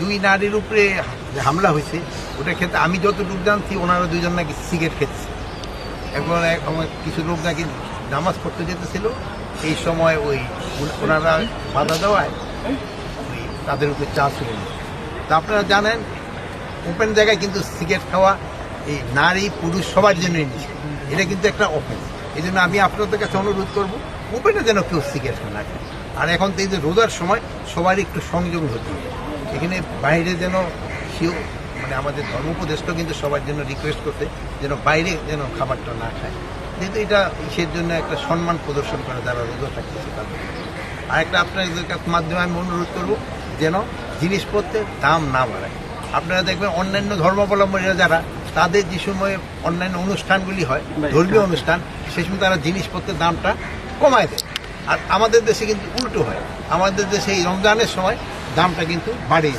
দুই নারীর উপরে হামলা হয়েছে ওটা ক্ষেত্রে আমি যত যতটুকু জানছি, ওনারা দুইজন নাকি সিগারেট খেতেছে। এখন কিছু লোক নাকি নামাজ পড়তে যেতেছিল, এই সময় ওই ওনারা বাধা দেওয়ায় ওই তাদের উপরে চা ছুড়ে তা আপনারা জানেন ওপেন জায়গায় কিন্তু সিগারেট খাওয়া এই নারী, পুরুষ সবার জন্যই নিষেধ। এটা কিন্তু একটা অফেন্স এই জন্য আমি আপনাদের কাছে অনুরোধ করব ওপেনে যেন কেউ সিগারেট না আর এখন তো এই যে রোজার সময় সবার একটু সংযম হতে হবে। এখানে বাইরে যেন কেউ মানে আমাদের ধর্মোপদেশটা কিন্তু সবার জন্য রিকোয়েস্ট করতে যেন বাইরে যেন খাবারটা না খায়। যেহেতু এটা ইসের জন্য একটা সম্মান প্রদর্শন করে যারা রোজা থাকতেছে তাদের আর একটা আপনাদের কাছ মাধ্যমে আমি অনুরোধ করব যেন জিনিসপত্রের দাম না বাড়ায়। আপনারা দেখবেন অন্যান্য ধর্মাবলম্বীরা যারা তাদের যে সময় অন্যান্য অনুষ্ঠানগুলি হয় ধর্মীয় অনুষ্ঠান সে সময় তারা জিনিসপত্রের দামটা কমায় দেয়। আর আমাদের দেশে কিন্তু উল্টো হয়। আমাদের দেশে এই রমজানের সময় দামটা কিন্তু দেয়